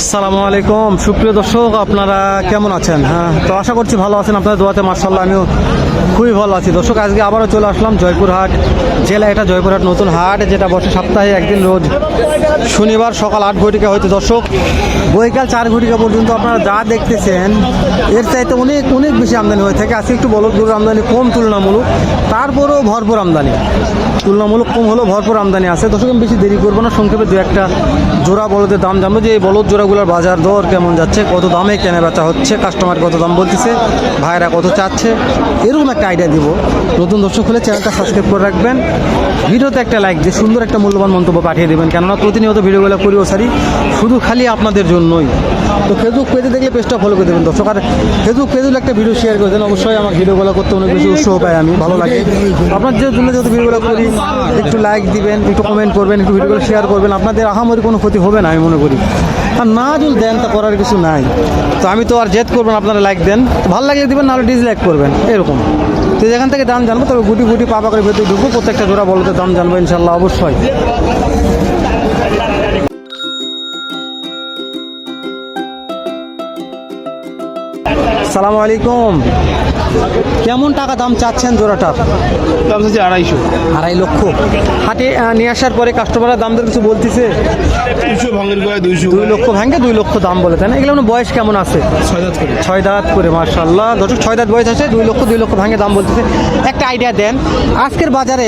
আসসালামু আলাইকুম। সুপ্রিয় দর্শক, আপনারা কেমন আছেন? হ্যাঁ তো আশা করছি ভালো আছেন আপনাদের দোয়াতে মার্শাল্লাহ আমিও খুবই ভালো আছি। দর্শক, আজকে আবারও চলে আসলাম জয়পুরহাট জেলা, এটা জয়পুরহাট নতুন হাট, যেটা বসে সপ্তাহে একদিন রোজ শনিবার সকাল আট ঘটিকা হয়তো দর্শক, বৈকাল চার ঘটিকা পর্যন্ত আপনারা যা দেখতেছেন, এর চাইতে অনেক অনেক বেশি আমদানি হয়ে থাকে। আজকে একটু বলদ গরুর আমদানি কম, তুলনামূলক তারপরেও ভরপুর আমদানি। তুলনামূলক কম হলেও ভরপুর আমদানি আছে। দর্শক, আমি বেশি দেরি করব না, সংক্ষেপে দু একটা জোড়া বলদের দাম জানব। যে এই বলদ জোড়াগুলোর বাজার দর কেমন যাচ্ছে? কত দামে কেনা বেচা হচ্ছে? কাস্টমার কত দাম বলতেছে? ভাইরা কত চাচ্ছে? এরকম একটা আইডিয়া দিব। নতুন দর্শক হলে চ্যানেলটা সাবস্ক্রাইব করে রাখবেন। ভিডিওতে একটা লাইক দিয়ে সুন্দর একটা মূল্যবান মন্তব্য পাঠিয়ে দেবেন। কেননা প্রতিনিয়ত ভিডিওগুলো করিও সারি, শুধু খালি আপনাদের জন্যই। তো ফেসবুক পেজে দেখলে পেজটা ফলো করে দেবেন দর্শক। আর ফেসবুক পেজে একটা ভিডিও শেয়ার করে দেন। অবশ্যই আমার ভিডিওগুলো করতে অনেক বেশি উৎসাহ পাই আমি। ভালো লাগে। আপনার যে জন্য যেহেতু ভিডিওগুলো করি, একটু লাইক দিবেন, একটু কমেন্ট করবেন, একটু ভিডিওগুলো শেয়ার করবেন, আপনাদের আহামরি কোনো ক্ষতি হবে না, আমি মনে করি। আর না যদি দেন তা করার কিছু নাই। তো আমি তো আর জেদ করবেন আপনারা লাইক দেন। ভালো লাগলে দিবেন, নাহলে ডিসলাইক করবেন, এরকম। তো যেখান থেকে দাম জানব, তবে গুটি গুটি পাপা করে ভেতরে ঢুকবো, প্রত্যেকটা জোড়া বলতে দাম জানব ইনশাল্লাহ, অবশ্যই। সালামু আলাইকুম। কেমন টাকা দাম চাচ্ছেন জোড়াটার দাম হচ্ছে আড়াইশো। আড়াই লক্ষ। হাটে নিয়ে আসার পরে কাস্টমাররা দাম দর কিছু বলতেছে? ভাঙের দুইশো। দুই লক্ষ ভাঙে দুই লক্ষ দাম বলে তাই না? এগুলো মানে বয়স কেমন আছে? ছয় দাঁত করে। ছয় দাঁত করে মার্শাল্লাহ দর্শক ছয় দাঁত বয়স আছে দুই লক্ষ দুই লক্ষ ভাঙে দাম বলতেছে। একটা আইডিয়া দেন আজকের বাজারে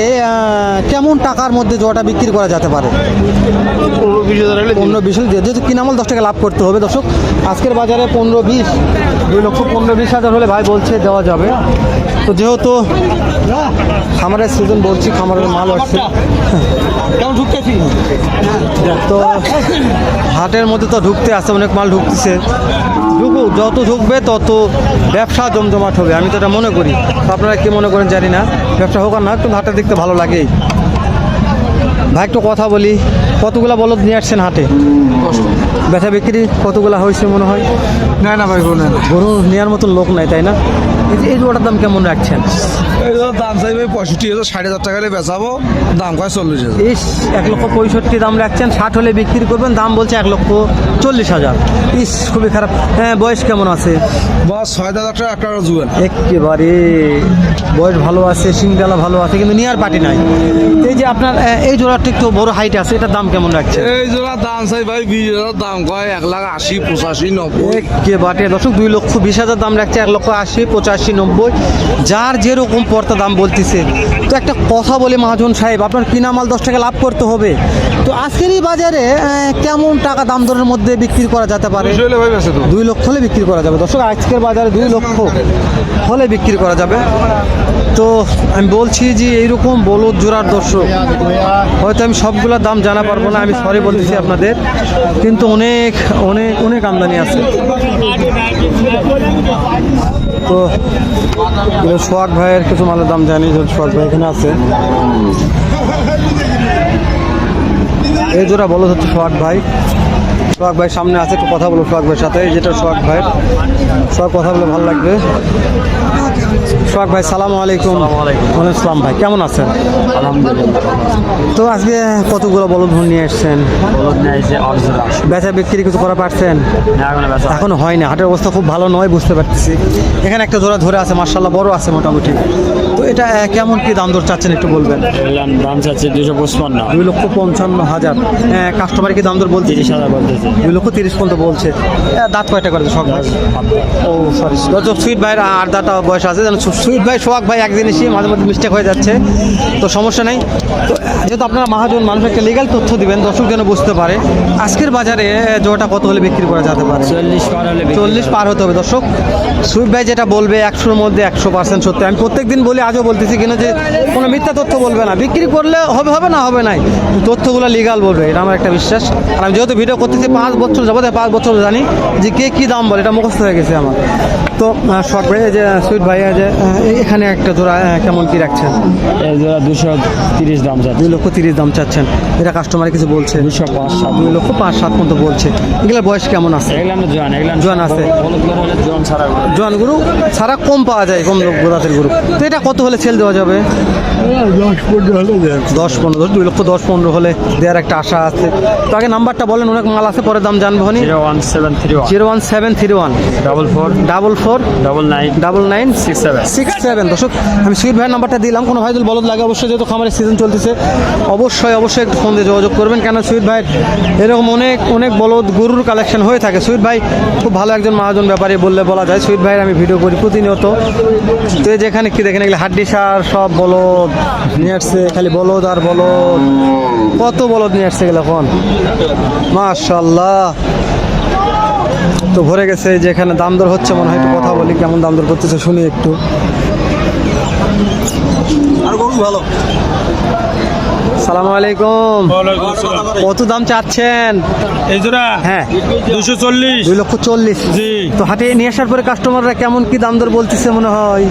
কেমন টাকার মধ্যে জোড়াটা বিক্রি করা যেতে পারে? বিশ হাজার হলে পনেরো বিশ হলে যেহেতু কিনামল দশ টাকা লাভ করতে হবে দর্শক। আজকের বাজারে পনেরো বিশ দুই লক্ষ পনেরো বিশ হাজার হলে ভাই বলছে দেওয়া যাবে। তো যেহেতু খামারের সিজন বলছি খামারের মাল আসছে। তো হাটের মধ্যে তো ঢুকতে আসছে অনেক মাল ঢুকতেছে। ঢুকুক যত ঢুকবে তত ব্যবসা জমজমাট হবে আমি তো এটা মনে করি। আপনারা কি মনে করেন জানি না ব্যবসা হোক আর না কিন্তু হাটে দেখতে ভালো লাগেই। ভাই একটু কথা বলি। কতগুলা বলদ নিয়ে আসছেন হাটে? ব্যথা বিক্রি কতগুলা হয়েছে মনে হয়? না না ভাই গরু গরু নেওয়ার মতন লোক নাই তাই না? এই যে এই জোড়াটার দাম কেমন রাখছেন? এই ধরো দাম চাইবে পঁয়ষট্টি হাজার ষাট হাজার টাকা বেচাবো। দাম কয়? চল্লিশ হাজার। ইস এক লক্ষ পঁয়ষট্টি দাম রাখছেন ষাট হলে বিক্রি করবেন দাম বলছে এক লক্ষ চল্লিশ হাজার। ইস খুবই খারাপ। হ্যাঁ বয়স কেমন আছে? বস ছয় হাজার টাকা একটা জুয়েল। একেবারে বয়স ভালো আছে সিংডালা ভালো আছে কিন্তু নিয়ার পার্টি নাই। এই যে আপনার এই জোড়াটা একটু বড় হাইট আছে এটার দাম কেমন রাখছে এই জোড়া দাম চাই ভাই বিশ হাজার দাম কয়? এক লাখ আশি পঁচাশি নব্বই। একেবারে দর্শক দুই লক্ষ বিশ হাজার দাম রাখছে এক লক্ষ আশি পঁচাশি নব্বই। যার যেরকম পর্তা দাম বলতেছে। তো একটা কথা বলে মহাজন সাহেব আপনার কিনা মাল দশ টাকা লাভ করতে হবে। তো আজকের এই বাজারে কেমন টাকা দাম দরের মধ্যে বিক্রি করা যেতে পারে? দুই লক্ষ হলে বিক্রি করা যাবে। দর্শক আজকের বাজারে দুই লক্ষ হলে বিক্রি করা যাবে। তো আমি বলছি যে এইরকম বলদ জোড়ার দর্শক, হয়তো আমি সবগুলোর দাম জানা পারব না, আমি সরি বলতেছি আপনাদের, কিন্তু অনেক অনেক অনেক আমদানি আছে। তো সোহাগ ভাইয়ের কিছু মালের দাম জানি সোহাগ ভাই এখানে আছে। এই জোড়া বলদ হচ্ছে সোহাগ ভাই। সোহাগ ভাই সামনে আছে, একটু কথা বলব সোহাগ ভাইয়ের সাথে যেটা সোহাগ ভাই সোহাগ, কথা বলে ভালো লাগবে। সোহাগ ভাই সালাম আলাইকুম। আসসালাম ভাই কেমন আছেন? আলহামদুলিল্লাহ। তো আজকে কতগুলো বলদ নিয়ে এসছেন? বেচা বিক্রি কিছু করা পারছেন? এখন হয় না হাটের অবস্থা খুব ভালো নয় বুঝতে পারতেছি। এখানে একটা জোড়া ধরে আছে মার্শাল্লাহ বড় আছে মোটামুটি। তো এটা কেমন কি দাম দর চাচ্ছেন একটু বলবেন? দাম চাচ্ছে দুশো পঁচপান্ন। দুই লক্ষ পঞ্চান্ন হাজার। কাস্টমার কি দাম দর বলছে? তিরিশ হাজার বলতেছে। দুই লক্ষ তিরিশ পর্যন্ত বলছে। দাঁত কয়টা করে ভাই? ও সরি সুইট ভাইয়ের আর দাঁটা বয়স আছে যেন সুইট ভাই সোহাগ ভাই এক জিনিসই মাঝে মধ্যে মিস্টেক হয়ে যাচ্ছে তো সমস্যা নেই। তো যেহেতু আপনারা মহাজন মানুষ একটা লিগাল তথ্য দিবেন দর্শক যেন বুঝতে পারে আজকের বাজারে জোটা কত হলে বিক্রি করা যেতে পারে? চল্লিশ পার হলে চল্লিশ পার হতে হবে দর্শক। সুইট ভাই যেটা বলবে একশোর মধ্যে একশো পার্সেন্ট সত্যি আমি প্রত্যেক দিন বলি আজও বলতেছি কিনা যে কোনো মিথ্যা তথ্য বলবে না। বিক্রি করলে হবে হবে না হবে নাই। তথ্যগুলো লিগাল বলবে এটা আমার একটা বিশ্বাস। আর আমি যেহেতু ভিডিও করতেছি পাঁচ বছর যাব পাঁচ বছর জানি যে কে কী দাম বলে এটা মুখস্থ হয়ে গেছে আমার। তো শর্ট ভাই যে সুইট ভাই যে এখানে একটা জোড়া কেমন কি রাখছেন? এই জোড়া দুশো তিরিশ দাম যাচ্ছে দুই লক্ষ তিরিশ দাম চাচ্ছেন। এটা কাস্টমার কিছু বলছে? দুশো পাঁচ সাত। দুই লক্ষ পাঁচ সাত মতো বলছে। এগুলো বয়স কেমন আছে? জোয়ান জোয়ান আছে। জোয়ান গরু। সারা কম পাওয়া যায় কম গোদাতের গরু তো এটা কত হলে সেল দেওয়া যাবে? দশ পনেরো দুই লক্ষ দশ পনেরো হলে দেওয়ার একটা আশা আছে। তো আগে নাম্বারটা বলেন অনেক মাল আছে পরে দাম জানব zero one seven three one. Zero one seven three one. Double four. Double four double nine double nine six seven six seven দর্শক আমি সুইট ভাইয়ের নাম্বারটা দিলাম। কোনো ভাই যদি বলদ লাগে অবশ্যই যেহেতু খামারের সিজন চলতেছে অবশ্যই অবশ্যই একটু ফোন দিয়ে যোগাযোগ করবেন। কেন সুইট ভাই এরকম অনেক অনেক বলদ গরুর কালেকশন হয়ে থাকে। সুইট ভাই খুব ভালো একজন মহাজন ব্যাপারী বললে বলা যায়। সুইট ভাইয়ের আমি ভিডিও করি প্রতিনিয়ত। তো যেখানে কি দেখেন এগুলো হাড্ডি সার সব বলদ নিয়ে আসছে খালি বলদ আর বলদ। কত বলদ নিয়ে আসছে এগুলো এখন? মাশাল্লাহ তো ভরে গেছে যে এখানে দাম দর হচ্ছে, মনে হয় একটু কথা বলি, কেমন দাম দর করতেছে শুনি একটু। সালাম আলাইকুম। কত দাম চাচ্ছেন? এই জোড়া? হ্যাঁ। দুশো চল্লিশ। দুই লক্ষ চল্লিশ। জি। তো হাটে নিয়ে আসার পরে কাস্টমাররা কেমন কি দাম দর বলতেছে মনে হয়?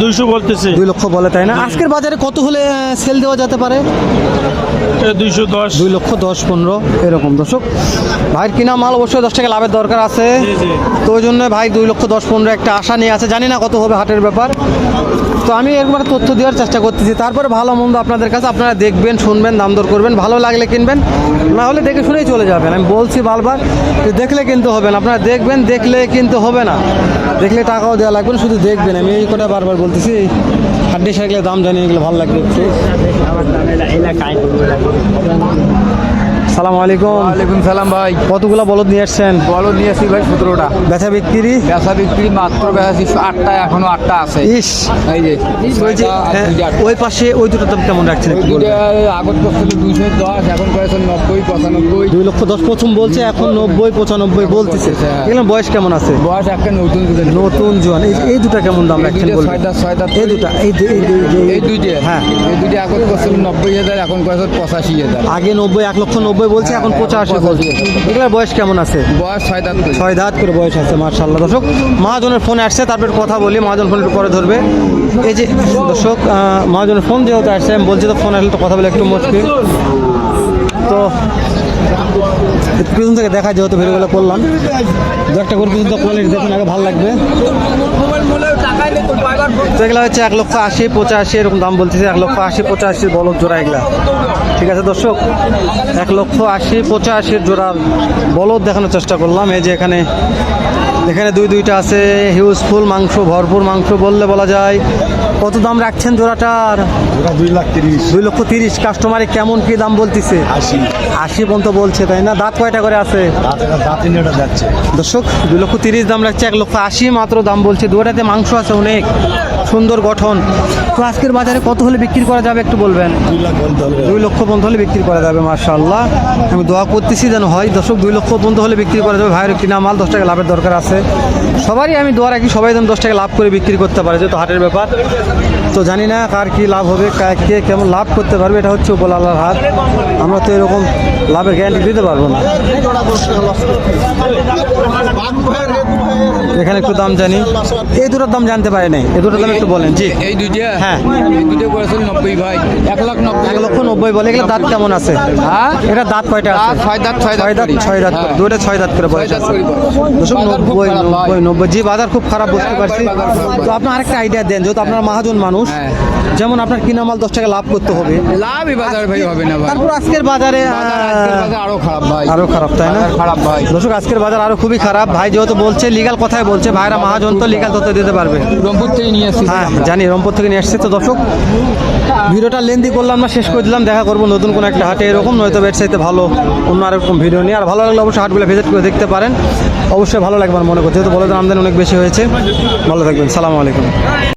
দুইশো বলতেছে। দুই লক্ষ বলে তাই না? আজকের বাজারে কত হলে সেল দেওয়া যেতে পারে? দুইশো দশ। দুই লক্ষ দশ পনেরো এরকম দর্শক। ভাইয়ের কিনা মাল অবশ্যই দশ টাকা লাভের দরকার আছে। তো ওই জন্য ভাই দুই লক্ষ দশ পনেরো একটা আশা নিয়ে আছে। জানি না কত হবে হাটের ব্যাপার। তো আমি একবার তথ্য দেওয়ার চেষ্টা করতেছি। তারপরে ভালো মন্দ আপনাদের কাছে আপনারা দেখবেন, শুনবেন, দাম দর করবেন, ভালো লাগলে কিনবেন, না হলে দেখে শুনেই চলে যাবেন। আমি বলছি বারবার যে দেখলে কিন্তু হবে না, আপনারা দেখবেন, দেখলে কিন্তু হবে না। দেখলে টাকাও দেওয়া লাগবে শুধু দেখবেন। আমি এই কথা বারবার বলতেছি, হাড্ডি সাইকেলের দাম জানি এগুলো ভালো লাগবে সালাম আলাইকুম। ওয়ালাইকুম সালাম ভাই। কতগুলো বলদ নিয়ে আসছেন? বলো নিয়ে আসি ভাই সতেরোটা। বেচা বিক্রি? বেচা বিক্রি মাত্র বেচাছি আটটা এখনও আটটা আছে। ইস। এই যে ওই হ্যাঁ, পাশে ওই দুটো দাম কেমন রাখছেন? আগত করছিল দুইশো দশ এখন করেছে নব্বই পঁচানব্বই। দুই লক্ষ দশ প্রথম বলছে এখন নব্বই পঁচানব্বই বলতেছে। হ্যাঁ। এগুলো বয়স কেমন আছে? বয়স একটা নতুন নতুন জোয়ান। এই দুটা কেমন দাম রাখছেন এই দুটা এই এই দুইটা। হ্যাঁ। এই দুইটা আগত করছিল নব্বই হাজার এখন করেছে পঁচাশি হাজার। আগে নব্বই এক লক্ষ নব্বই বলছে এখন পঁচাশি বলছে। এগুলোর বয়স কেমন আছে? বয়স ছয় দাঁত করে। ছয় দাঁত করে বয়স আছে মার্শাল্লাহ দর্শক মহাজনের ফোন আসছে তারপর কথা বলি মহাজন ফোন একটু পরে ধরবে। এই যে দর্শক মহাজনের ফোন যেহেতু আসছে আমি বলছি তো ফোন আসলে তো কথা বলে একটু মুশকিল তো পিছন থেকে দেখা যেহেতু ভিডিওগুলো করলাম। দু একটা করে পিছন কোয়ালিটি দেখুন আগে ভালো লাগবে। তো এগুলো হচ্ছে এক লক্ষ আশি পঁচাশি এরকম দাম বলতেছে এক লক্ষ আশি পঁচাশি বলক জোড়া এগুলা। ঠিক আছে, দর্শক, এক লক্ষ আশি, পঁচাশির জোড়া বলদ দেখানোর চেষ্টা করলাম। এই যে এখানে এখানে দুই দুইটা আছে হিউজফুল মাংস ভরপুর মাংস বললে বলা যায়। কত দাম রাখছেন জোড়াটার দুই লাখ তিরিশ। দুই লক্ষ তিরিশ কাস্টমারে কেমন কি দাম বলতেছে? আশি। আশি পর্যন্ত বলছে তাই না? দাঁত কয়টা করে আছে? যাচ্ছে। দর্শক দুই লক্ষ তিরিশ দাম রাখছে এক লক্ষ আশি মাত্র দাম বলছে। দুটাতে মাংস আছে অনেক সুন্দর গঠন। তো আজকের বাজারে কত হলে বিক্রি করা যাবে একটু বলবেন? দুই লক্ষ পর্যন্ত হলে বিক্রি করা যাবে মার্শাল্লাহ আমি দোয়া করতেছি যেন হয়। দর্শক দুই লক্ষ পর্যন্ত হলে বিক্রি করা যাবে। ভাইয়ের কিনা মাল দশ টাকা লাভের দরকার আছে। সবারই আমি দোয়া রাখি, সবাই যেন দশ টাকা লাভ করে বিক্রি করতে পারে, যেহেতু হাটের ব্যাপার। তো জানি না কার কি লাভ হবে, কে কেমন লাভ করতে পারবে, এটা হচ্ছে উপল আল্লাহর হাত আমরা তো এরকম লাভের গ্যারান্টি দিতে পারব না। এখানে একটু দাম জানি। এই দুটোর দাম জানতে পারি নাই। এই দুটোর দাম একটু বলেন। জি এই দুইটা? হ্যাঁ। এই দুইটা করেছিল নব্বই ভাই। এক লাখ নব্বই। এক লক্ষ নব্বই বলে। এগুলো দাঁত কেমন আছে? হ্যাঁ? এটা দাঁত কয়টা আছে? ছয় দাঁত ছয় দাঁত ছয় দাঁত ছয় দাঁত করে। হ্যাঁ। দুটো ছয় দাঁত করে বয়স। আছে খুব নব্বই। নব্বই নব্বই। জি বাজার খুব খারাপ বুঝতে হ্যাঁ, পারছি। তো আপনার আরেকটা আইডিয়া দেন যেহেতু আপনার মহাজন মানুষ হ্যাঁ। যেমন আপনার কিনা মাল দশ টাকা লাভ করতে হবে। লাভই বাজার ভাই হবে না ভাই। তারপর আজকের বাজারে আজকের বাজার আরও খারাপ ভাই। আরও খারাপ তাই না? খারাপ ভাই। দর্শক আজকের বাজার আরও খুবই খারাপ। ভাই যেহেতু বলছে লিগাল কথাই বলছে ভাইরা মহাজন তো লিগাল তথ্য দিতে পারবে। রংপুর থেকে নিয়ে আসছি। হ্যাঁ জানি রংপুর থেকে নিয়ে আসছে তো দর্শক। ভিডিওটা লেন্দি করলাম না শেষ করে দিলাম দেখা করব নতুন কোনো একটা হাটে এরকম নয়তো ওয়েবসাইটে ভালো অন্য আরেকরকম ভিডিও নিয়ে। আর ভালো লাগলে অবশ্যই হাটগুলো ভিজিট করে দেখতে পারেন। অবশ্যই ভালো লাগবে আমার মনে করছে যেহেতু বলে আমদানি অনেক বেশি হয়েছে। ভালো থাকবেন সালামু আলাইকুম।